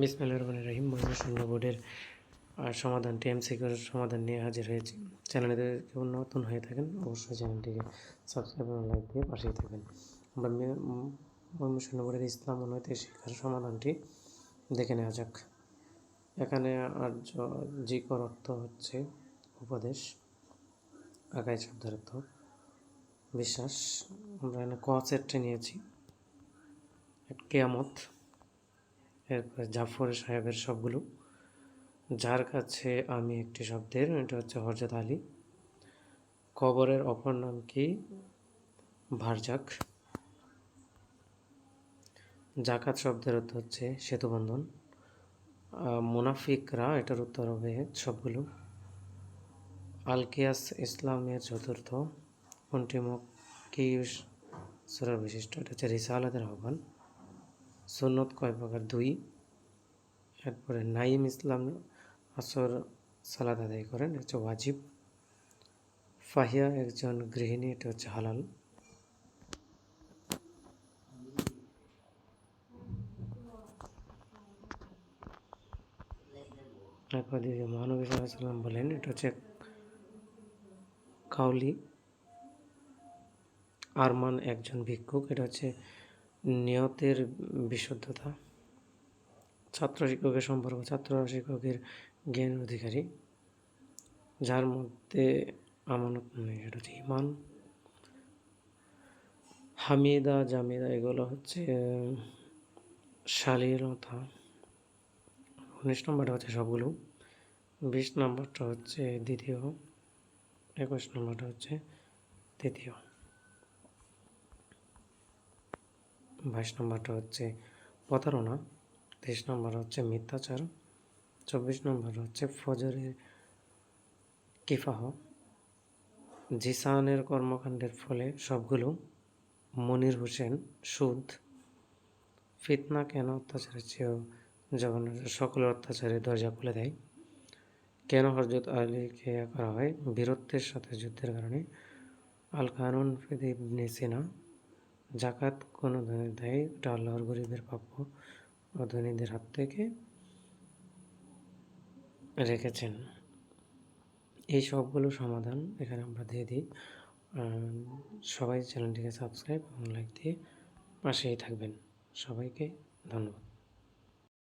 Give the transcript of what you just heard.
বিসমিল্লাহ রহমান রহিম। মহিলা বোর্ডের আর সমাধানটি এমসিকিউর সমাধান নিয়ে হাজির হয়েছি। চ্যানেলে কেউ নতুন হয়ে থাকেন, অবশ্যই চ্যানেলটিকে সাবস্ক্রাইব এবং লাইক দিয়ে পাশেই থাকবেন। আমরা ময়মনসিংহ বোর্ডের ইসলাম ও শিক্ষার সমাধানটি দেখে নেওয়া যাক। এখানে আর আর্য জিকর অর্থ হচ্ছে উপদেশ, আগাই শব্দের অর্থ বিশ্বাস। আমরা এখানে ক সেটটি নিয়েছি। কেয়ামত। এরপরে জাফর সাহেবের সবগুলো। যার কাছে আমি একটি শব্দের, এটা হচ্ছে হরজত আলী। কবরের অপর নাম কি? ভারজাক। জাকাত শব্দের অর্থ হচ্ছে সেতুবন্ধন। মুনাফিকরা এটার উত্তর হবে সবগুলো। আলকিয়াস ইসলামের চতুর্থ, কোনটি মুখ? কি সুরার বিশিষ্ট, এটা হচ্ছে রিসালাদের আহ্বান। সুন্নত কয় প্রকার? দুই। এরপরে নাইম ইসলাম আসর সালাদ আদায় করেন, এটা হচ্ছে ওয়াজিব। ফাহিয়া একজন গৃহিণী, এটা হচ্ছে হালাল। এরপর মহানবী সাল্লাম বলেন, এটা হচ্ছে কাউলি আরমান একজন ভিক্ষুক, এটা হচ্ছে নিয়তের বিশুদ্ধতা। ছাত্র শিক্ষকের সম্পর্ক, ছাত্র শিক্ষকের জ্ঞান অধিকারী, যার মধ্যে আমানত নেই হচ্ছে ইমান। হামিদা, জামিদা, এগুলো হচ্ছে শালীনতা উনিশ নম্বরটা হচ্ছে সবগুলো। বিশ নম্বরটা হচ্ছে দ্বিতীয়। একুশ নম্বরটা হচ্ছে তৃতীয়। বাইশ নম্বরটা হচ্ছে প্রতারণা, তেইশ নম্বর হচ্ছে মিথ্যাচার, চব্বিশ নম্বর হচ্ছে ফজরের কিফাহ। জিসানের কর্মকাণ্ডের ফলে সবগুলো মনির হোসেন সুদ। ফিতনা কেন অত্যাচারের চেয়েও যখন সকলের অত্যাচারের দরজা খুলে দেয়। কেন হরজত আলীকে করা হয়? বীরত্বের সাথে যুদ্ধের কারণে। আল কানুন ইবনে সিনা জাকাত কোনো ধনী দেয়, ওটা আল্লাহর গরিবের প্রাপ্য। ও ধনীদের হাত থেকে রেখেছেন। এই সবগুলো সমাধান এখানে আমরা দিয়ে দিই। সবাই চ্যানেলটিকে সাবস্ক্রাইব এবং লাইক দিয়ে পাশেই থাকবেন। সবাইকে ধন্যবাদ।